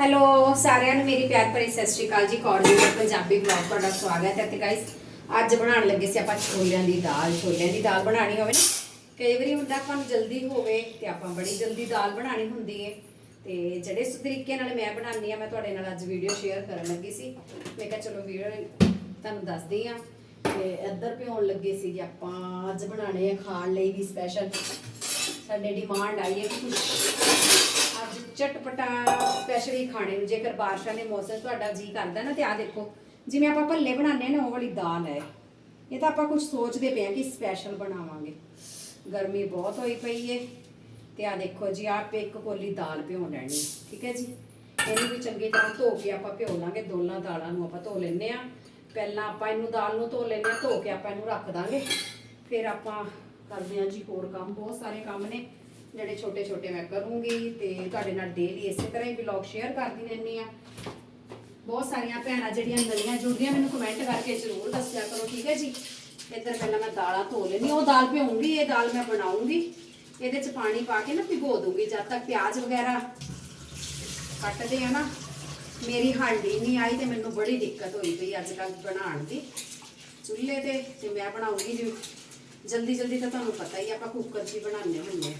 Hello ਸਾਰਿਆਂ ਨੂੰ ਮੇਰੀ ਪਿਆਰ ਭਰੀ ਸਤਿ ਸ਼੍ਰੀ ਅਕਾਲ ਜੀ। ਕੌਰਜੀ ਪੰਜਾਬੀ ਬਲੌਗ ਤੁਹਾਡਾ ਸਵਾਗਤ ਹੈ ਤੇ ਗਾਇਸ ਅੱਜ ਬਣਾਉਣ ਲੱਗੇ ਸੀ ਆਪਾਂ ਛੋਲਿਆਂ ਦੀ ਦਾਲ। ਛੋਲਿਆਂ ਦੀ ਦਾਲ ਬਣਾਣੀ ਹੋਵੇ ਨਾ, ਕਈ ਵਾਰੀ ਹੁੰਦਾ ਆਪਾਂ ਨੂੰ ਜਲਦੀ ਹੋਵੇ ਤੇ ਆਪਾਂ ਬੜੀ ਜਲਦੀ ਦਾਲ ਬਣਾਣੀ ਹੁੰਦੀ ਹੈ ਤੇ ਜਿਹੜੇ ਇਸ ਤਰੀਕੇ ਨਾਲ ਮੈਂ ਬਣਾਉਂਦੀ ਆ ਮੈਂ ਤੁਹਾਡੇ ਨਾਲ ਅੱਜ ਵੀਡੀਓ ਸ਼ੇਅਰ ਕਰਨ ਲੱਗੀ ਸੀ। ਮੈਂ ਕਿਹਾ ਚਲੋ ਵੀਡੀਓ ਤੁਹਾਨੂੰ ਦੱਸਦੀ ਆ ਤੇ ਇੱਧਰ ਭਿਉਣ ਲੱਗੇ ਸੀ ਜੀ ਆਪਾਂ ਅੱਜ ਬਣਾਣੇ ਆ ਖਾਣ ਲਈ ਵੀ ਸਪੈਸ਼ਲ ਸਾਡੇ ਡਿਮਾਂਡ ਆਈ ਹੈ ਕਿ ਕੁਝ ਅੱਜ ਚਟਪਟਾ ਸਪੈਸ਼ਲੀ ਖਾਣੇ ਨੂੰ। ਜੇਕਰ ਬਾਰਿਸ਼ਾਂ ਦੇ ਮੌਸਮ ਤੁਹਾਡਾ ਜੀ ਕਰਦਾ ਨਾ, ਤੇ ਆ ਦੇਖੋ, ਜਿਵੇਂ ਆਪਾਂ ਭੱਲੇ ਬਣਾਉਂਦੇ ਆ ਨਾ, ਉਹ ਵਾਲੀ ਦਾਲ ਹੈ। ਇਹ ਤਾਂ ਆਪਾਂ ਕੁਝ ਸੋਚਦੇ ਪਏ ਆ ਕਿ ਸਪੈਸ਼ਲ ਬਣਾਵਾਂਗੇ। ਗਰਮੀ ਬਹੁਤ ਹੋਈ ਪਈ ਏ। ਤੇ ਆ ਦੇਖੋ ਜੀ ਆਪ ਇੱਕ ਕੋਲੀ ਦਾਲ ਭਿਓ ਲੈਣੀ, ਠੀਕ ਹੈ ਜੀ? ਇਹਨੂੰ ਵੀ ਚੰਗੀ ਤਰ੍ਹਾਂ ਧੋ ਕੇ ਆਪਾਂ ਭਿਓ ਲਾਂਗੇ, ਦੋਨਾਂ ਦਾਲਾਂ ਨੂੰ ਆਪਾਂ ਧੋ ਲੈਨੇ ਆ ਪਹਿਲਾਂ ਆਪਾਂ ਇਹਨੂੰ ਦਾਲ ਨੂੰ ਧੋ ਲੈਨੇ ਆ ਧੋ ਕੇ ਆਪਾਂ ਇਹਨੂੰ ਰੱਖ ਦਾਂਗੇ। ਫਿਰ ਆਪਾਂ ਕਰਦੇ ਆ ਜੀ ਹੋਰ ਕੰਮ, ਬਹੁਤ ਸਾਰੇ ਕੰਮ ਨੇ। ਜਿਹੜੇ ਛੋਟੇ ਛੋਟੇ ਮੈਂ ਕਰੂੰਗੀ ਤੇ ਤੁਹਾਡੇ ਨਾਲ ਡੇਲੀ ਇਸੇ ਤਰ੍ਹਾਂ ਹੀ ਵਲੌਗ ਸ਼ੇਅਰ ਕਰਦੀ ਰਹਿੰਦੀ ਆ ਬਹੁਤ ਸਾਰੀਆਂ ਭੈਣਾਂ ਜਿਹੜੀਆਂ ਨਵੀਆਂ ਜੁੜਦੀਆਂ ਮੈਨੂੰ ਕਮੈਂਟ ਕਰਕੇ ਜ਼ਰੂਰ ਦੱਸਿਆ ਕਰੋ ਠੀਕ ਹੈ ਜੀ? ਇੱਧਰ ਪਹਿਲਾਂ ਮੈਂ ਦਾਲਾਂ ਧੋ ਲੈਣੀ ਉਹ ਦਾਲ ਭਿਉਂਗੀ ਇਹ ਦਾਲ ਮੈਂ ਬਣਾਉਂਗੀ। ਇਹਦੇ ਚ ਪਾਣੀ ਪਾ ਕੇ ਨਾ ਭਿਗੋ ਦੂੰਗੀ ਜਦ ਤੱਕ ਪਿਆਜ਼ ਵਗੈਰਾ ਕੱਟਦੇ ਆ ਨਾ ਮੇਰੀ ਹਾਂਡੀ ਨਹੀਂ ਆਈ ਤੇ ਮੈਨੂੰ ਬੜੀ ਦਿੱਕਤ ਹੋਈ ਪਈ ਅੱਜ ਕੱਲ੍ਹ ਬਣਾਉਣ ਦੀ। ਚੁੱਲ੍ਹੇ ਤੇ ਤੇ ਮੈਂ ਬਣਾਉਂਗੀ ਜਲਦੀ ਜਲਦੀ ਤਾਂ ਤੁਹਾਨੂੰ ਪਤਾ ਹੀ ਆ, ਆਪਾਂ ਕੁੱਕਰ 'ਚ ਹੀ ਬਣਾਉਂਦੇ ਹੁੰਦੇ ਆ।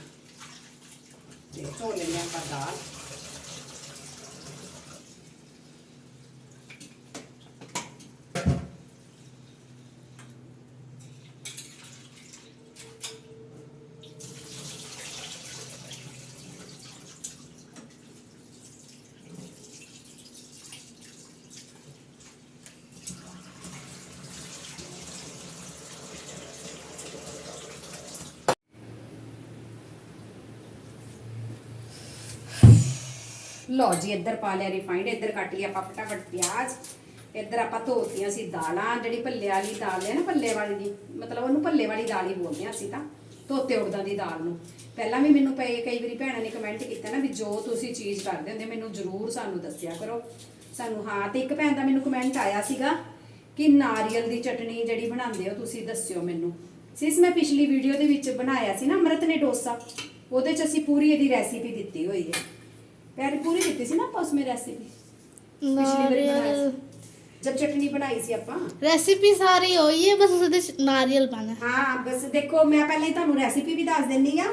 ਤੇ ਧੋ ਲੈਂਦੇ ਹਾਂ ਆਪਾਂ ਲਓ ਜੀ, ਇੱਧਰ ਪਾ ਲਿਆ ਰਿਫਾਈਂਡ ਇੱਧਰ ਕੱਟ ਲਿਆ, ਆਪਾਂ ਫਟਾਫਟ ਪਿਆਜ਼, ਇੱਧਰ ਆਪਾਂ ਧੋਤੀਆਂ ਸੀ ਦਾਲਾਂ, ਜਿਹੜੀ ਭੱਲੇ ਵਾਲੀ ਦਾਲ ਹੈ ਨਾ, ਭੱਲੇ ਵਾਲੀ ਦੀ, ਮਤਲਬ ਉਹਨੂੰ ਭੱਲੇ ਵਾਲੀ ਦਾਲ ਹੀ ਬੋਲਦੇ ਆ ਅਸੀਂ ਤਾਂ, ਧੋਤੇ ਉੜਦਾਂ ਦੀ ਦਾਲ ਨੂੰ। ਪਹਿਲਾਂ ਵੀ ਮੈਨੂੰ ਪਏ, ਕਈ ਵਾਰੀ ਭੈਣਾਂ ਨੇ ਕਮੈਂਟ ਕੀਤਾ ਨਾ ਵੀ ਜੋ ਤੁਸੀਂ ਚੀਜ਼ ਕਰਦੇ ਹੁੰਦੇ, ਮੈਨੂੰ ਜ਼ਰੂਰ ਸਾਨੂੰ ਦੱਸਿਆ ਕਰੋ। ਸਾਨੂੰ, ਹਾਂ, ਤੇ ਇੱਕ ਭੈਣ ਦਾ ਮੈਨੂੰ ਕਮੈਂਟ ਆਇਆ ਸੀਗਾ ਕਿ ਨਾਰੀਅਲ ਦੀ ਚਟਣੀ ਜਿਹੜੀ ਬਣਾਉਂਦੇ ਹੋ, ਤੁਸੀਂ ਦੱਸਿਓ ਮੈਨੂੰ। ਸਿਸ ਮੈਂ ਪਿਛਲੀ ਵੀਡੀਓ ਦੇ ਵਿੱਚ ਬਣਾਇਆ ਸੀ ਨਾ, ਅੰਮ੍ਰਿਤ ਨੇ ਡੋਸਾ, ਉਹਦੇ 'ਚ ਅਸੀਂ ਪੂਰੀ ਇਹਦੀ ਰੈਸਿਪੀ ਦਿੱਤੀ ਹੋਈ ਹੈ। ਪਿਆਰੀ ਪੂਰੀ ਦਿੱਤੀ ਸੀ ਨਾ ਆਪਾਂ ਉਸਮੇ ਰੈਸਿਪੀ ਪਿਛਲੀ ਵਾਰੀ ਬਣਾਈ नारियल ਸੀ ਜਦ ਚਟਨੀ ਬਣਾਈ ਸੀ ਆਪਾਂ रेसिपी सारी वही है बस उसदे च नारियल पाना ਹਾਂ ਬਸ ਦੇਖੋ ਮੈਂ ਪਹਿਲਾਂ ਹੀ ਤੁਹਾਨੂੰ ਰੈਸਿਪੀ ਵੀ ਦੱਸ ਦਿੰਨੀ ਆ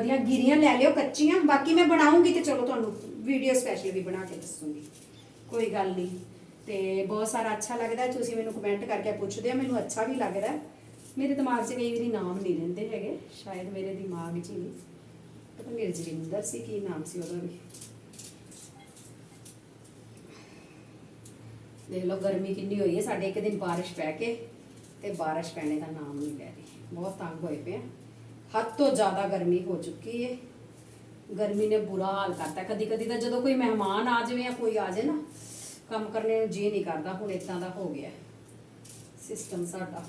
ਦੀਆਂ ਗਿਰੀਆਂ ਲੈ ਲਿਓ ਕੱਚੀਆਂ ਬਾਕੀ ਮੈਂ ਬਣਾਉਂਗੀ ਤੇ ਚਲੋ ਤੁਹਾਨੂੰ ਵੀਡੀਓ ਸਪੈਸ਼ਲ ਵੀ ਬਣਾ ਕੇ ਦੱਸੂਗੀ ਕੋਈ ਗੱਲ ਨਹੀਂ ਤੇ ਬਹੁਤ ਸਾਰਾ ਅੱਛਾ ਲੱਗਦਾ ਹੈ, ਤੁਸੀਂ ਮੈਨੂੰ ਕਮੈਂਟ ਕਰਕੇ ਪੁੱਛਦੇ ਆ ਮੈਨੂੰ ਅੱਛਾ ਵੀ ਲੱਗਦਾ ਹੈ। ਮੇਰੇ ਦਿਮਾਗ 'ਚ ਕਈ ਵਾਰੀ ਨਾਮ ਨਹੀਂ ਰਹਿੰਦੇ ਹੈਗੇ ਸ਼ਾਇਦ ਮੇਰੇ ਦਿਮਾਗ 'ਚ ਹੀ ਨਹੀਂ ਪਤਾ ਮੇਰੇ ਜਵਿੰਦਰ ਸੀ, ਕੀ ਨਾਮ ਸੀ ਉਹਦਾ ਵੀ? ਦੇਖ ਲਓ, ਗਰਮੀ ਕਿੰਨੀ ਹੋਈ ਹੈ, ਸਾਡੇ ਇੱਕ ਦਿਨ ਬਾਰਿਸ਼ ਪੈ ਕੇ ਤੇ ਬਾਰਿਸ਼ ਪੈਣੇ ਦਾ ਨਾਮ ਨਹੀਂ ਲੈ ਰਹੀ। ਬਹੁਤ ਤੰਗ ਹੋਏ ਪਏ ਆ। ਹੱਦ ਤੋਂ ਜ਼ਿਆਦਾ ਗਰਮੀ ਹੋ ਚੁੱਕੀ ਹੈ ਗਰਮੀ ਨੇ ਬੁਰਾ ਹਾਲ ਕਰਤਾ। ਕਦੀ ਕਦੀ ਤਾਂ ਜਦੋਂ ਕੋਈ ਮਹਿਮਾਨ ਆ ਜਾਵੇ ਜਾਂ ਕੋਈ ਆ ਜਾਏ ਨਾ, ਕੰਮ ਕਰਨੇ ਨੂੰ ਜੀ ਨਹੀਂ ਕਰਦਾ, ਹੁਣ ਇਦਾਂ ਦਾ ਹੋ ਗਿਆ। ਸਿਸਟਮ ਸਾਡਾ।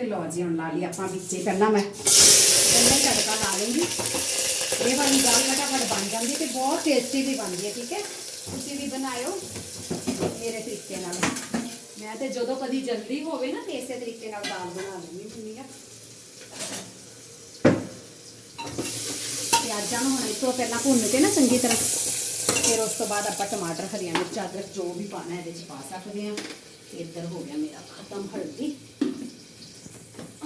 ਤੇ ਲਓ ਜੀ, ਹੁਣ ਲਾ ਲਈ ਆਪਾਂ ਵਿੱਚੇ ਪਹਿਲਾਂ ਮੈਂ। ਪਹਿਲਾਂ ਹੀ ਤੜਕਾ ਲਾ ਲੂੰਗੀ ਇਹ ਵਾਲੀ ਦਾਲ ਫਟਾਫਟ ਬਣ ਜਾਂਦੀ ਤੇ ਬਹੁਤ ਟੇਸਟੀ ਵੀ ਬਣਦੀ ਹੈ, ਠੀਕ ਹੈ? ਤੁਸੀਂ ਵੀ ਬਣਾਇਓ ਮੇਰੇ ਤਰੀਕੇ ਨਾਲ। ਮੈਂ ਤੇ ਜਦੋਂ ਕਦੀ ਜਲਦੀ ਹੋਵੇ ਨਾ ਤੇ ਇਸੇ ਤਰੀਕੇ ਨਾਲ ਦਾਲ ਬਣਾ ਲੈਂਦੀ ਹੁੰਦੀ ਆ ਪਿਆਜ਼ਾਂ ਨੂੰ ਹੁਣ ਇਸ ਤੋਂ ਪਹਿਲਾਂ ਭੁੰਨ ਕੇ ਨਾ ਚੰਗੀ ਤਰ੍ਹਾਂ, ਫਿਰ ਉਸ ਤੋਂ ਬਾਅਦ ਆਪਾਂ ਟਮਾਟਰ, ਹਰੀਆਂ ਮਿਰਚਾਂ, ਅਦਰਕ ਜੋ ਵੀ ਪਾਣਾ ਇਹਦੇ ਚ ਪਾ ਸਕਦੇ ਆ ਇੱਧਰ ਹੋ ਗਿਆ ਮੇਰਾ ਖਤਮ ਹਲਦੀ ਹਲਦੀ ਫਿਰ ਹਲਦੀ ਫਿਰ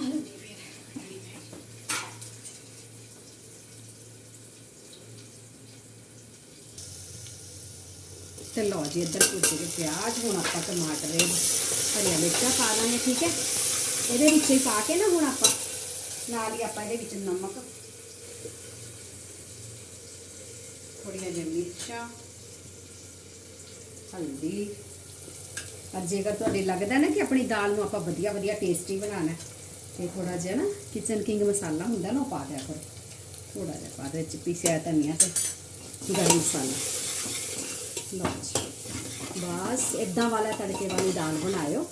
ਤੇ ਲਓ ਜੀ, ਇੱਧਰ ਭੁੱਜ ਗਏ ਪਿਆਜ਼, ਹੁਣ ਆਪਾਂ ਟਮਾਟਰ, ਹਰੀਆਂ ਮਿਰਚਾਂ ਪਾ ਦਾਂਗੇ ਠੀਕ ਹੈ? ਇਹਦੇ ਵਿੱਚ ਹੀ ਪਾ ਕੇ ਨਾ ਹੁਣ ਆਪਾਂ, ਨਾਲ ਹੀ ਆਪਾਂ ਇਹਦੇ ਵਿੱਚ ਨਮਕ ਥੋੜੀਆਂ ਜਿਹੀਆਂ ਮਿਰਚਾਂ, ਹਲਦੀ, ਪਰ ਜੇਕਰ ਤੁਹਾਡੇ ਲੱਗਦਾ ਨਾ ਕਿ ਆਪਣੀ ਦਾਲ ਨੂੰ ਆਪਾਂ ਵਧੀਆ ਵਧੀਆ ਟੇਸਟੀ ਬਣਾਉਣਾ ਤੇ ਥੋੜਾ ਜਿਹਾ ਨਾ ਕਿਚਨ ਕਿੰਗ ਮਸਾਲਾ ਹੁੰਦਾ ਨਾ ਉਹ ਪਾ ਦਿਆ ਕਰੋ। ਥੋੜਾ ਜਿਹਾ ਪਾ ਦੇ ਵਿੱਚ ਪੀਸਿਆ ਧਨੀਆ ਤੇ ਗਰਮ ਮਸਾਲਾ। ਲਓ ਜੀ। ਬਸ ਇਦਾਂ ਵਾਲਾ ਤੜਕੇ ਵਾਲੀ ਦਾਲ ਬਣਾਇਓ।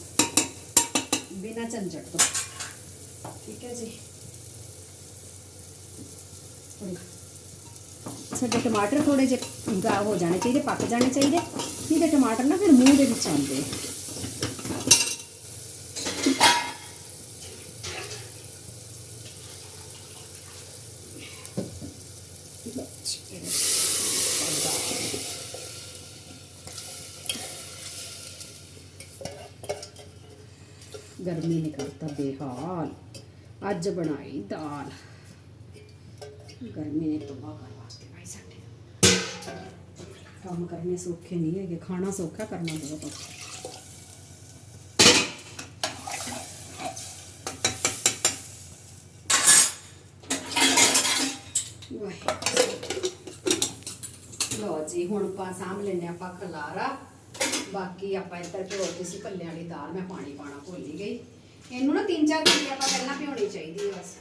ਬਿਨਾਂ ਝੰਜਟ ਤੋਂ। ਠੀਕ ਹੈ ਜੀ। ਸਾਡੇ ਟਮਾਟਰ ਥੋੜੇ ਜਿਹੇ ਹੋ ਜਾਣੇ ਚਾਹੀਦੇ, ਪੱਕ ਜਾਣੇ ਚਾਹੀਦੇ। ਨਹੀਂ ਤੇ ਟਮਾਟਰ ਨਾ ਫਿਰ ਮੂੰਹ ਦੇ ਵਿੱਚ ਆਉਂਦੇ ਆ। ਗਰਮੀ ਨੇ ਕਰਤਾ ਬੇਹਾਲ ਅੱਜ ਬਣਾਈ ਦਾਲ ਗਰਮੀ ਨੇ ਤਬਾਹ ਕਰ ਵਾਸਤੇ ਭਾਈ ਸਾਡੇ ਕੰਮ ਕਰਨੇ ਸੌਖੇ ਨਹੀਂ ਹੈਗੇ ਖਾਣਾ ਸੌਖਾ ਕਰਨਾ ਬਹੁਤ ਔਖਾ ਵਾਹਿਗੁਰੂ ਲੋ ਜੀ ਹੁਣ ਆਪਾਂ ਸਾਂਭ ਲੈਨੇ ਆਪਾਂ ਖਲਾਰਾ ਬਾਕੀ ਆਪਾਂ ਇੱਧਰ ਭਿਓਤੀ ਸੀ ਭੱਲਿਆਂ ਵਾਲੀ ਦਾਲ, ਮੈਂ ਪਾਣੀ ਪਾਣਾ ਭੁੱਲ ਹੀ ਗਈ। ਇਹਨੂੰ ਨਾ 3-4 ਘੰਟੇ ਆਪਾਂ ਪਹਿਲਾਂ ਭਿਉਣੀ ਚਾਹੀਦੀ ਹੈ ਬਸ।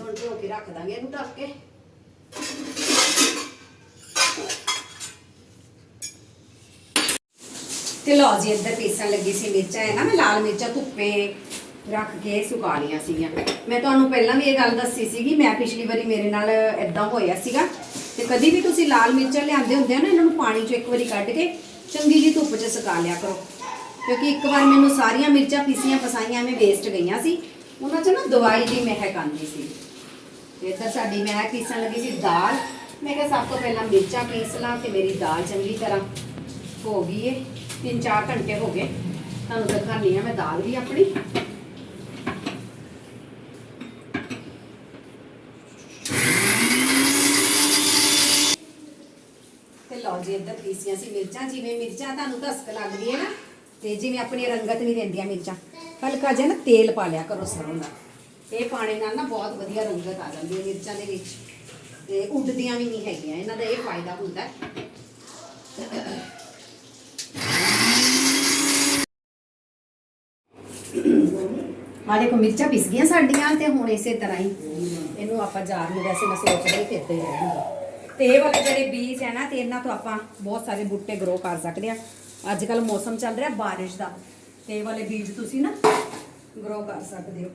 ਹੁਣ ਭਿਓ ਕੇ ਰੱਖ ਦਾਂਗੇ ਇਹਨੂੰ ਢੱਕ ਕੇ। ਤੇ ਲਓ ਜੀ, ਇੱਧਰ ਪੀਸਣ ਲੱਗੀ ਸੀ ਮਿਰਚਾਂ ਹੈ ਨਾ ਮੈਂ ਲਾਲ ਮਿਰਚਾਂ ਧੁੱਪੇ ਰੱਖ ਕੇ ਸੁਕਾ ਲਈਆਂ ਸੀਗੀਆਂ। ਮੈਂ ਤੁਹਾਨੂੰ ਪਹਿਲਾਂ ਵੀ ਇਹ ਗੱਲ ਦੱਸੀ ਸੀਗੀ, ਮੈਂ ਪਿਛਲੀ ਵਾਰੀ ਮੇਰੇ ਨਾਲ ਇਦਾਂ ਹੋਇਆ ਸੀਗਾ। ਤੇ ਕਦੀ ਵੀ ਤੁਸੀਂ ਲਾਲ ਮਿਰਚਾਂ ਲਿਆਂਦੇ ਹੁੰਦੇ ਆ ਨਾ, ਇਹਨਾਂ ਨੂੰ ਪਾਣੀ 'ਚੋਂ ਇੱਕ ਵਾਰੀ ਕੱਢ ਕੇ ਚੰਗੀ ਜੀ ਧੁੱਪ 'ਚ ਸੁਕਾ ਲਿਆ ਕਰੋ। ਕਿਉਂਕਿ ਇੱਕ ਵਾਰ ਮੈਨੂੰ ਸਾਰੀਆਂ ਮਿਰਚਾਂ ਪੀਸੀਆਂ ਫਸਾਈਆਂ ਐਵੇਂ ਵੇਸਟ ਗਈਆਂ ਸੀ। ਉਹਨਾਂ 'ਚ ਨਾ ਦਵਾਈ ਦੀ ਮਹਿਕ ਆਉਂਦੀ ਸੀ। ਤੇ ਇੱਧਰ ਸਾਡੀ ਮੈਂ ਪੀਸਣ ਲੱਗੀ ਸੀ ਦਾਲ। ਮੈਂ ਕਿਹਾ ਸਭ ਤੋਂ ਪਹਿਲਾਂ ਮਿਰਚਾਂ ਪੀਸ ਲਾਂ ਤੇ ਮੇਰੀ ਦਾਲ ਚੰਗੀ ਤਰ੍ਹਾਂ ਹੋ ਗਈ ਏ। 3-4 ਘੰਟੇ ਹੋ ਗਏ। ਤੁਹਾਨੂੰ ਦਿਖਾਣੀ ਆ ਮੈਂ ਦਾਲ ਵੀ ਆਪਣੀ ਤੇ ਲਓ ਜੀ ਇੱਧਰ ਪੀਸੀਆਂ ਸੀ ਮਿਰਚਾਂ, ਜਿਵੇਂ ਮਿਰਚਾਂ ਤੁਹਾਨੂੰ ਧਸਕ ਲੱਗਦੀ ਹੈ ਨਾ, ਤੇ ਜਿਵੇਂ ਆਪਣੀ ਰੰਗਤ ਨਹੀਂ ਦਿੰਦੀਆਂ ਮਿਰਚਾਂ। ਹਲਕਾ ਜਿਹਾ ਨਾ ਤੇਲ ਪਾ ਲਿਆ ਕਰੋ ਸਰੋਂ ਦਾ। ਇਹ ਪਾਣੀ ਨਾਲ ਨਾ ਬਹੁਤ ਵਧੀਆ ਰੰਗਤ ਆ ਜਾਂਦੀ ਹੈ ਮਿਰਚਾਂ ਦੇ ਵਿੱਚ। ਤੇ ਉੱਡਦੀਆਂ ਵੀ ਨਹੀਂ ਹੈਗੀਆਂ, ਇਹਨਾਂ ਦਾ ਇਹ ਫਾਇਦਾ ਹੁੰਦਾ ਹੈ। ਆ ਦੇਖੋ, ਮਿਰਚਾਂ ਪਿਸ ਗਈਆਂ ਸਾਡੀਆਂ ਤੇ ਹੁਣ ਇਸੇ ਤਰ੍ਹਾਂ ਹੀ ਇਹਨੂੰ ਆਪਾਂ ਜਾਰ ਨੂੰ ਵੈਸੇ ਮੈਂ ਸੋਚ ਰਹੀ ਫਿਰਦੇ ਹੀ ਰਹਿਣਗੇ। ਤੇ ਇਹ ਵਾਲੇ ਜਿਹੜੇ ਬੀਜ ਹੈ ਨਾ, ਤੇ ਇਹਨਾਂ ਤੋਂ ਆਪਾਂ ਬਹੁਤ ਸਾਰੇ ਬੂਟੇ ਗਰੋ ਕਰ ਸਕਦੇ ਆ ਅੱਜ ਕੱਲ ਮੌਸਮ ਚੱਲ ਰਿਹਾ ਬਾਰਿਸ਼ ਦਾ। ਤੇ ਇਹ ਵਾਲੇ ਬੀਜ ਤੁਸੀਂ ਨਾ ਗਰੋ ਕਰ ਸਕਦੇ ਹੋ।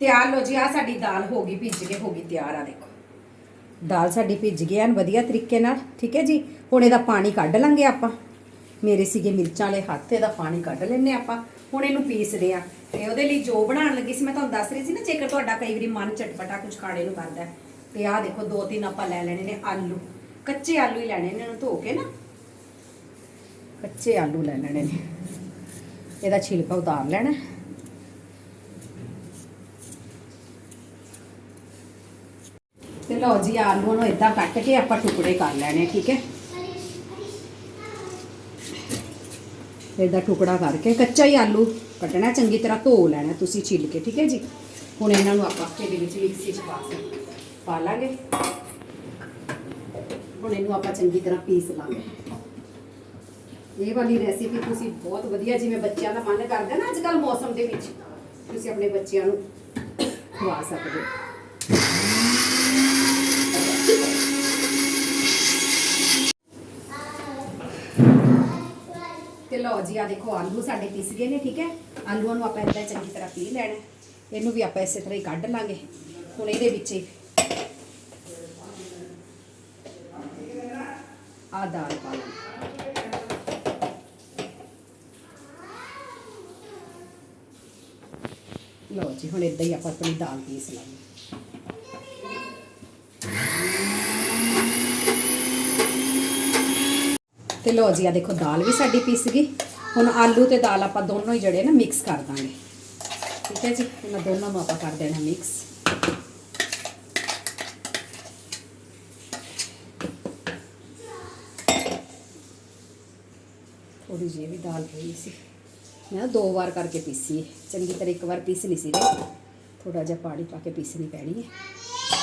ਤਿਆਰ ਲੋ ਜੀ ਆ ਸਾਡੀ ਦਾਲ ਹੋ ਗਈ, ਭਿੱਜ ਕੇ ਹੋ ਗਈ ਤਿਆਰ ਆ ਦੇਖੋ। ਦਾਲ ਸਾਡੀ ਭਿੱਜ ਗਈ ਐਨ ਵਧੀਆ ਤਰੀਕੇ ਨਾਲ, ਠੀਕ ਹੈ ਜੀ? ਹੁਣ ਇਹਦਾ ਪਾਣੀ ਕੱਢ ਲਾਂਗੇ ਆਪਾਂ। ਮੇਰੇ ਸੀਗੇ ਮਿਰਚਾਂ ਵਾਲੇ ਹੱਥ, ਇਹਦਾ ਪਾਣੀ ਕੱਢ ਲੈਨੇ ਆਪਾਂ। ਹੁਣ ਇਹਨੂੰ ਪੀਸਦੇ ਆ। ਤੇ ਉਹਦੇ ਲਈ ਜੋ ਬਣਾਉਣ ਲੱਗੀ ਸੀ, ਮੈਂ ਤੁਹਾਨੂੰ ਦੱਸ ਰਹੀ ਸੀ ਨਾ, ਜੇਕਰ ਤੁਹਾਡਾ ਕਈ ਵਾਰੀ ਮਨ ਚਟਪਟਾ ਕੁਝ ਖਾਣੇ ਨੂੰ ਕਰਦਾ ਤੇ ਆਹ ਦੇਖੋ, ਦੋ ਤਿੰਨ ਆਪਾਂ ਲੈ ਲੈਣੇ ਨੇ ਆਲੂ। ਕੱਚੇ ਆਲੂ ਹੀ ਲੈਣੇ ਨੇ, ਇਹਨਾਂ ਨੂੰ ਧੋ ਕੇ ਨਾ। ਕੱਚੇ ਆਲੂ ਲੈ ਲੈਣੇ ਨੇ। ਇਹਦਾ ਛਿਲਕਾ ਉਤਾਰ ਲੈਣਾ। ਤੇ ਲਓ ਜੀ, ਆਲੂਆਂ ਨੂੰ ਇਦਾਂ ਕੱਟ ਕੇ ਆਪਾਂ ਟੁਕੜੇ ਕਰ ਲੈਣੇ, ਠੀਕ ਹੈ? ਇਹਦਾ ਟੁਕੜਾ ਕਰਕੇ ਕੱਚਾ ਹੀ ਆਲੂ ਕੱਟਣਾ, ਚੰਗੀ ਤਰ੍ਹਾਂ ਧੋ ਲੈਣਾ ਤੁਸੀਂ ਛਿੱਲ ਕੇ, ਠੀਕ ਹੈ ਜੀ? ਹੁਣ ਇਹਨਾਂ ਨੂੰ ਆਪਾਂ ਇਹਦੇ ਵਿੱਚ ਮਿਕਸੀ 'ਚ ਪਾ ਸਕਦੇ ਪਾ ਲਾਂਗੇ। ਹੁਣ ਇਹਨੂੰ ਆਪਾਂ ਚੰਗੀ ਤਰ੍ਹਾਂ ਪੀਸ ਲਾਂਗੇ। ਇਹ ਵਾਲੀ ਰੈਸਿਪੀ ਤੁਸੀਂ ਬਹੁਤ ਵਧੀਆ ਜਿਵੇਂ ਬੱਚਿਆਂ ਦਾ ਮਨ ਕਰਦਾ ਨਾ ਅੱਜ ਕੱਲ ਮੌਸਮ ਦੇ ਵਿੱਚ, ਤੁਸੀਂ ਆਪਣੇ ਬੱਚਿਆਂ ਨੂੰ ਖਵਾ ਸਕਦੇ ਹੋ। ਲਓ ਜੀ ਆ ਦੇਖੋ, ਆਲੂ ਸਾਡੇ ਪੀਸ ਗਏ ਨੇ, ਠੀਕ ਹੈ? ਆਲੂਆਂ ਨੂੰ ਆਪਾਂ ਇਦਾਂ ਚੰਗੀ ਤਰ੍ਹਾਂ ਪੀ ਲੈਣਾ। ਇਹਨੂੰ ਵੀ ਆਪਾਂ ਇਸੇ ਤਰ੍ਹਾਂ ਹੀ ਕੱਢ ਲਾਂਗੇ। ਹੁਣ ਇਹਦੇ ਵਿੱਚ ਹੀ ਆ ਦਾਲ ਪਾ ਲਾਂਗੇ ਲਓ ਜੀ, ਹੁਣ ਇਦਾਂ ਹੀ ਆਪਾਂ ਆਪਣੀ ਦਾਲ ਪੀਸ ਲਾਂਗੇ। ਤੇ ਲਓ ਜੀ, ਆ ਦੇਖੋ, ਦਾਲ ਵੀ ਸਾਡੀ ਪੀਸ ਗਈ। ਹੁਣ ਆਲੂ ਤੇ ਦਾਲ ਆਪਾਂ ਦੋਨੋਂ ਹੀ ਜਿਹੜੇ ਨਾ ਮਿਕਸ ਕਰ ਦਾਂਗੇ। ਠੀਕ ਹੈ ਜੀ? ਇਹਨਾਂ ਦੋਨਾਂ ਨੂੰ ਆਪਾਂ ਕਰ ਦੇਣਾ ਮਿਕਸ ਥੋੜੀ ਜਿਹੀ ਵੀ ਦਾਲ ਪਈ ਸੀ। ਮੈਂ ਨਾ ਦੋ ਵਾਰ ਕਰਕੇ ਪੀਸੀ ਚੰਗੀ ਤਰ੍ਹਾਂ ਇੱਕ ਵਾਰ ਪੀਸ ਲਈ ਸੀ ਥੋੜਾ ਜਿਹਾ ਪਾਣੀ ਪਾ ਕੇ ਪੀਸਣੀ ਪੈਣੀ ਹੈ।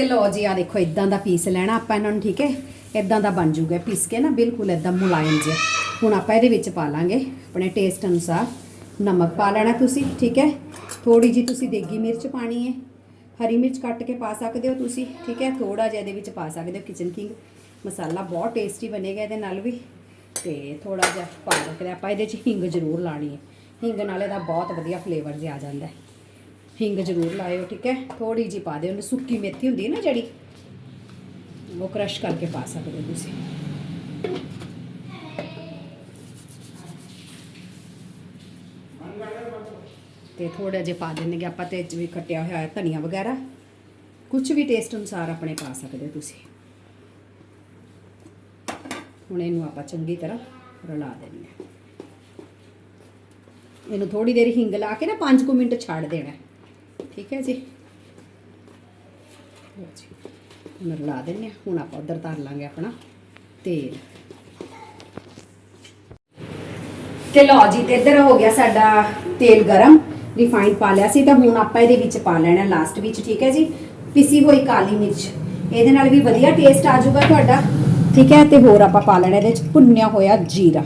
ਤੇ ਲਓ ਜੀ ਆ ਦੇਖੋ ਇਦਾਂ ਦਾ ਪੀਸ ਲੈਣਾ ਆਪਾਂ ਇਹਨਾਂ ਨੂੰ, ਠੀਕ ਹੈ? ਇਦਾਂ ਦਾ ਬਣ ਜੂਗਾ ਪੀਸ ਕੇ ਨਾ, ਬਿਲਕੁਲ ਇਦਾਂ ਮੁਲਾਇਮ ਜਿਹਾ। ਹੁਣ ਆਪਾਂ ਇਹਦੇ ਵਿੱਚ ਪਾ ਲਾਂਗੇ, ਆਪਣੇ ਟੇਸਟ ਅਨੁਸਾਰ। ਨਮਕ ਪਾ ਲੈਣਾ ਤੁਸੀਂ, ਠੀਕ ਹੈ? ਥੋੜੀ ਜੀ ਤੁਸੀਂ ਦੇਗੀ ਮਿਰਚ ਪਾਣੀ ਹੈ। ਹਰੀ ਮਿਰਚ ਕੱਟ ਕੇ ਪਾ ਸਕਦੇ ਹੋ ਤੁਸੀਂ, ਠੀਕ ਹੈ? ਥੋੜਾ ਜਿਹਾ ਇਹਦੇ ਵਿੱਚ ਪਾ ਸਕਦੇ ਹੋ ਕਿਚਨ ਕਿੰਗ ਮਸਾਲਾ ਬਹੁਤ ਟੇਸਟੀ ਬਣੇਗਾ ਇਹਦੇ ਨਾਲ ਵੀ। ਤੇ ਥੋੜਾ ਜਿਹਾ ਪਾ ਸਕਦੇ ਆਪਾਂ ਇਹਦੇ 'ਚ ਹਿੰਗ ਜ਼ਰੂਰ ਲਾਣੀ ਹੈ। ਹਿੰਗ ਨਾਲ ਇਹਦਾ ਬਹੁਤ ਵਧੀਆ ਫਲੇਵਰ ਜਿਹਾ ਆ ਜਾਂਦਾ ਹੈ। ਹਿੰਗ ਜ਼ਰੂਰ ਲਾਇਓ, ਠੀਕ ਹੈ? ਥੋੜੀ ਜੀ ਪਾ ਦਿਓ, ਉਹਨੂੰ ਸੁੱਕੀ ਮੇਥੀ ਹੁੰਦੀ ਹੈ ਨਾ ਜਿਹੜੀ? ਉਹ ਕ੍ਰਸ਼ ਕਰਕੇ ਪਾ ਸਕਦੇ ਹੋ ਤੁਸੀਂ। ਤੇ ਥੋੜਾ ਜਿਹਾ ਪਾ ਦਿੰਦੇ ਆਪਾਂ ਤੇ ਵੀ ਕੱਟਿਆ ਹੋਇਆ ਹੈ ਧਨੀਆ ਵਗੈਰਾ। ਕੁਝ ਵੀ ਟੇਸਟ ਅਨੁਸਾਰ ਆਪਣੇ ਪਾ ਸਕਦੇ ਹੋ ਤੁਸੀਂ। ਹੁਣ ਇਹਨੂੰ ਆਪਾਂ ਚੰਗੀ ਤਰ੍ਹਾਂ ਰਲਾ ਦਿੰਨੇ ਹਾਂ। ਇਹਨੂੰ ਥੋੜੀ ਦੇਰ ਹਿੰਗ ਲਾ ਕੇ ਨਾ 5 ਕੁ ਮਿੰਟ ਛੱਡ ਦੇਣਾ ਠੀਕ ਹੈ ਜੀ। ਲਓ ਜੀ ਹੁਣ ਰਲਾ ਦਿੰਨੇ ਹਾਂ ਹੁਣ ਆਪਾਂ ਉਧਰ ਧਰ ਲਾਂਗੇ ਆਪਣਾ ਤੇਲ। ਤੇ ਲਓ ਜੀ, ਤੇ ਇੱਧਰ ਹੋ ਗਿਆ ਸਾਡਾ ਤੇਲ ਗਰਮ ਰਿਫਾਈਨਡ ਪਾ ਲਿਆ ਸੀ, ਤਾਂ ਹੁਣ ਆਪਾਂ ਇਹਦੇ ਵਿੱਚ ਪਾ ਲੈਣਾ ਲਾਸਟ ਵਿੱਚ, ਠੀਕ ਹੈ ਜੀ। ਪਿਸੀ ਹੋਈ ਕਾਲੀ ਮਿਰਚ, ਇਹਦੇ ਨਾਲ ਵੀ ਵਧੀਆ ਟੇਸਟ ਆ ਜਾਊਗਾ ਤੁਹਾਡਾ, ਠੀਕ ਹੈ। ਤੇ ਹੋਰ ਆਪਾਂ ਪਾ ਲੈਣਾ ਇਹਦੇ ਵਿੱਚ ਭੁੰਨਿਆ ਹੋਇਆ ਜੀਰਾ,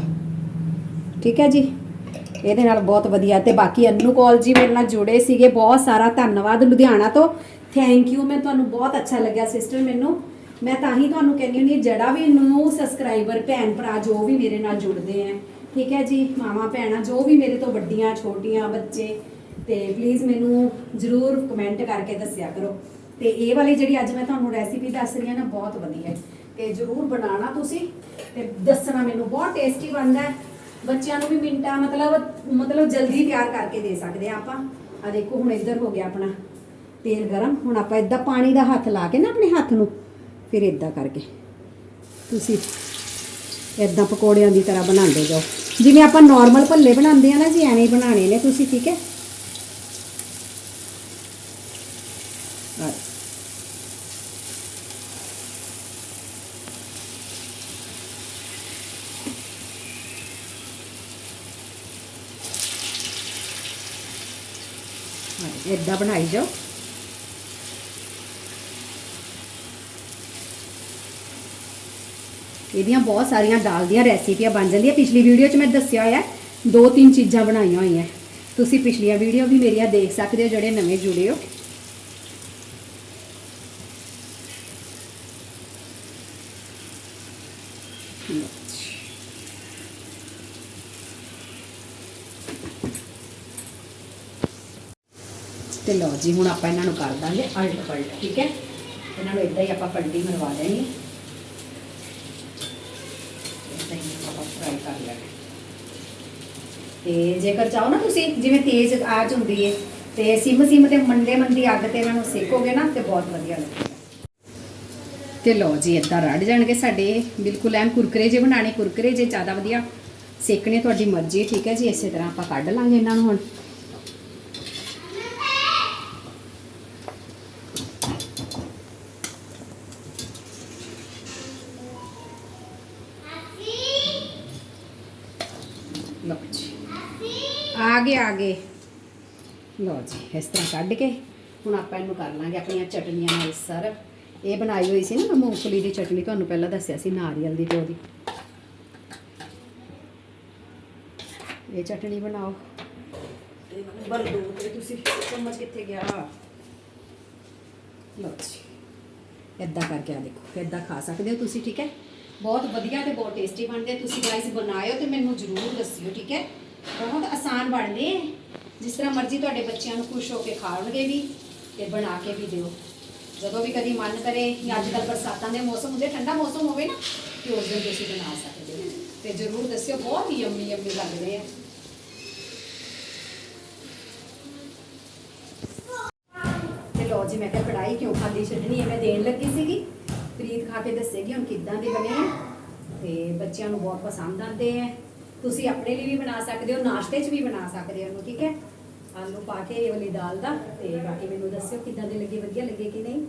ਠੀਕ ਹੈ ਜੀ। ਇਹਦੇ ਨਾਲ ਬਹੁਤ ਵਧੀਆ। ਤੇ ਬਾਕੀ ਅਨੂ ਕੌਲ ਜੀ ਮੇਰੇ ਨਾਲ ਜੁੜੇ ਸੀਗੇ ਬਹੁਤ ਸਾਰਾ ਧੰਨਵਾਦ ਲੁਧਿਆਣਾ ਤੋਂ। ਥੈਂਕ ਯੂ ਮੈਂ ਤੁਹਾਨੂੰ ਬਹੁਤ ਅੱਛਾ ਲੱਗਿਆ ਸਿਸਟਰ ਮੈਨੂੰ। ਮੈਂ ਤਾਂ ਹੀ ਤੁਹਾਨੂੰ ਕਹਿੰਦੀ ਹੁੰਦੀ ਹਾਂ, ਜਿਹੜਾ ਵੀ ਨਿਊ ਸਬਸਕ੍ਰਾਈਬਰ ਭੈਣ ਭਰਾ ਜੋ ਵੀ ਮੇਰੇ ਨਾਲ ਜੁੜਦੇ ਆ ਠੀਕ ਹੈ ਜੀ? ਮਾਮਾ ਭੈਣਾਂ ਜੋ ਵੀ ਮੇਰੇ ਤੋਂ ਵੱਡੀਆਂ ਛੋਟੀਆਂ ਬੱਚੇ ਤੇ ਪਲੀਜ਼ ਮੈਨੂੰ ਜਰੂਰ ਕਮੈਂਟ ਕਰਕੇ ਦੱਸਿਆ ਕਰੋ। ਤੇ ਇਹ ਵਾਲੀ ਜਿਹੜੀ ਅੱਜ ਮੈਂ ਤੁਹਾਨੂੰ ਰੈਸਿਪੀ ਦੱਸ ਰਹੀ ਹਾਂ ਨਾ ਬਹੁਤ ਵਧੀਆ ਹੈ। ਤੇ ਜਰੂਰ ਬਣਾਉਣਾ ਤੁਸੀਂ ਤੇ ਦੱਸਣਾ ਮੈਨੂੰ ਬਹੁਤ ਟੇਸਟੀ ਬਣਦਾ ਹੈ। ਬੱਚਿਆਂ ਨੂੰ ਵੀ ਮਿੰਟਾਂ ਮਤਲਬ ਮਤਲਬ ਜਲਦੀ ਤਿਆਰ ਕਰਕੇ ਦੇ ਸਕਦੇ ਆ ਆਪਾਂ। ਆ ਦੇਖੋ, ਹੁਣ ਇੱਧਰ ਹੋ ਗਿਆ ਆਪਣਾ ਤੇਲ ਗਰਮ। ਹੁਣ ਆਪਾਂ ਇਦਾਂ ਪਾਣੀ ਦਾ ਹੱਥ ਲਾ ਕੇ ਨਾ ਆਪਣੇ ਹੱਥ ਨੂੰ, ਫਿਰ ਇਦਾਂ ਕਰਕੇ। ਤੁਸੀਂ ਇਦਾਂ ਪਕੌੜਿਆਂ ਦੀ ਤਰ੍ਹਾਂ ਬਣਾਉਂਦੇ ਜਾਓ। ਜਿਵੇਂ ਆਪਾਂ ਨਾਰਮਲ ਭੱਲੇ ਬਣਾਉਂਦੇ ਆ ਨਾ ਜੀ, ਐਵੇਂ ਹੀ ਬਣਾਉਣੇ ਨੇ ਤੁਸੀਂ, ਠੀਕ ਹੈ ਆ ਇਦਾਂ ਬਣਾਈ ਜਾਓ। ਇਹਦੀਆਂ ਬਹੁਤ ਸਾਰੀਆਂ ਦਾਲ ਦੀਆਂ ਰੈਸਿਪੀਆਂ ਬਣ ਜਾਂਦੀਆਂ। ਪਿਛਲੀ ਵੀਡੀਓ 'ਚ ਮੈਂ ਦੱਸਿਆ ਹੋਇਆ ਦੋ ਤਿੰਨ ਚੀਜ਼ਾਂ ਬਣਾਈਆਂ ਹੋਈਆਂ। ਤੁਸੀਂ ਪਿਛਲੀਆਂ ਵੀਡੀਓ ਵੀ ਮੇਰੀਆਂ ਦੇਖ ਸਕਦੇ ਹੋ, ਜਿਹੜੇ ਨਵੇਂ ਜੁੜੇ ਹੋ। ਤੇ ਲਓ ਜੀ, ਹੁਣ ਆਪਾਂ ਇਹਨਾਂ ਨੂੰ ਕਰ ਦਾਂਗੇ ਅਲਟ ਪਲਟ, ਠੀਕ ਹੈ? ਇਹਨਾਂ ਨੂੰ ਇਦਾਂ ਹੀ ਆਪਾਂ ਪਲਟੀ ਮਰਵਾ ਦੇਣੀ ਇਦਾਂ ਹੀ ਆਪਾਂ ਫਰਾਈ ਕਰ ਲੈਣਾ। ਤੇ ਜੇਕਰ ਚਾਹੋ ਨਾ ਤੁਸੀਂ, ਜਿਵੇਂ ਤੇਜ਼ ਆਜ ਹੁੰਦੀ ਹੈ ਤੇ ਸਿਮ ਸਿਮ ਤੇ ਮੰਦੇ ਮੰਦੀ ਅੱਗ ਤੇ ਇਹਨਾਂ ਨੂੰ ਸੇਕੋਗੇ ਨਾ, ਤੇ ਬਹੁਤ ਵਧੀਆ ਲੱਗੇਗਾ। ਤੇ ਲਓ ਜੀ ਇਦਾਂ ਰੜ ਜਾਣਗੇ ਸਾਡੇ। ਬਿਲਕੁਲ ਐਨ ਕੁਰਕਰੇ ਜੇ ਬਣਾਣੇ ਕੁਰਕਰੇ ਜੇ ਜ਼ਿਆਦਾ ਵਧੀਆ ਸੇਕਣੇ, ਤੁਹਾਡੀ ਮਰਜ਼ੀ, ਠੀਕ ਹੈ ਜੀ? ਇਸੇ ਤਰ੍ਹਾਂ ਆਪਾਂ ਕੱਢ ਲਾਂਗੇ ਇਹਨਾਂ ਨੂੰ ਹੁਣ ਲਓ ਜੀ ਆ ਗਏ ਆ ਗਏ। ਲਓ ਜੀ ਇਸ ਤਰ੍ਹਾਂ ਕੱਢ ਕੇ ਹੁਣ ਆਪਾਂ ਇਹਨੂੰ ਕਰ ਲਾਂਗੇ ਆਪਣੀਆਂ ਚਟਨੀਆਂ ਨਾਲ ਸਰ। ਇਹ ਬਣਾਈ ਹੋਈ ਸੀ ਨਾ ਮੂੰਗਫਲੀ ਦੀ ਚਟਨੀ ਤੁਹਾਨੂੰ ਪਹਿਲਾਂ ਦੱਸਿਆ ਸੀ ਨਾਰੀਅਲ ਦੀ ਤੇ ਉਹਦੀ ਇਹ ਚਟਨੀ ਬਣਾਓ। ਤੇ ਨੰਬਰ 2 ਤੇ ਤੁਸੀਂ ਚਮਚ ਕਿੱਥੇ ਗਿਆ? ਲਓ ਜੀ ਇਦਾਂ ਕਰਕੇ ਆ ਦੇਖੋ ਇਦਾਂ ਖਾ ਸਕਦੇ ਹੋ ਤੁਸੀਂ ਠੀਕ ਹੈ? ਬਹੁਤ ਵਧੀਆ ਤੇ ਬਹੁਤ ਟੇਸਟੀ ਬਣਦੇ। ਤੁਸੀਂ ਗਾਇਸ ਬਣਾਇਓ ਤੇ ਮੈਨੂੰ ਜ਼ਰੂਰ ਦੱਸਿਓ ਠੀਕ ਹੈ? ਬਹੁਤ ਆਸਾਨ ਬਣਦੇ ਆ। ਜਿਸ ਤਰ੍ਹਾਂ ਮਰਜ਼ੀ ਤੁਹਾਡੇ ਬੱਚਿਆਂ ਨੂੰ ਖੁਸ਼ ਹੋ ਕੇ ਖਾਣਗੇ ਵੀ ਤੇ ਬਣਾ ਕੇ ਵੀ ਦਿਓ। ਜਦੋਂ ਵੀ ਕਦੀ ਮਨ ਕਰੇ ਜਾਂ ਅੱਜ ਕੱਲ੍ਹ ਬਰਸਾਤਾਂ ਦੇ ਮੌਸਮ ਹੁੰਦੇ, ਠੰਡਾ ਮੌਸਮ ਹੋਵੇ ਨਾ, ਤੇ ਉਸ ਦਿਨ ਤੁਸੀਂ ਬਣਾ ਸਕਦੇ ਹੋ। ਤੇ ਜ਼ਰੂਰ ਦੱਸਿਓ, ਬਹੁਤ ਹੀ ਯੰਮੀ ਯੰਮੀ ਲੱਗਦੇ ਆ। ਤੇ ਲੋ ਜੀ, ਮੈਂ ਕਿਹਾ ਕੜਾਈ ਕਿਉਂ ਖਾਲੀ ਛੱਡਣੀ ਹੈ? ਮੈਂ ਦੇਣ ਲੱਗੀ ਸੀਗੀ। ਪ੍ਰੀਤ ਖਾ ਕੇ ਦੱਸੇਗੀ ਹੁਣ ਕਿੱਦਾਂ ਦੇ ਬਣੇ ਆ ਤੇ ਬੱਚਿਆਂ ਨੂੰ ਬਹੁਤ ਪਸੰਦ ਆਉਂਦੇ ਆ। ਤੁਸੀਂ ਆਪਣੇ ਲਈ ਵੀ ਬਣਾ ਸਕਦੇ ਹੋ, ਨਾਸ਼ਤੇ 'ਚ ਵੀ ਬਣਾ ਸਕਦੇ ਹੋ ਇਹਨੂੰ, ਠੀਕ ਹੈ? ਆਲੂ ਪਾ ਕੇ ਇਹ ਵਾਲੀ ਦਾਲ ਦਾ ਤੇ ਬਾਕੀ ਮੈਨੂੰ ਦੱਸਿਓ ਕਿੱਦਾਂ ਦੇ ਲੱਗੇ, ਵਧੀਆ ਲੱਗੇ ਕਿ ਨਹੀਂ?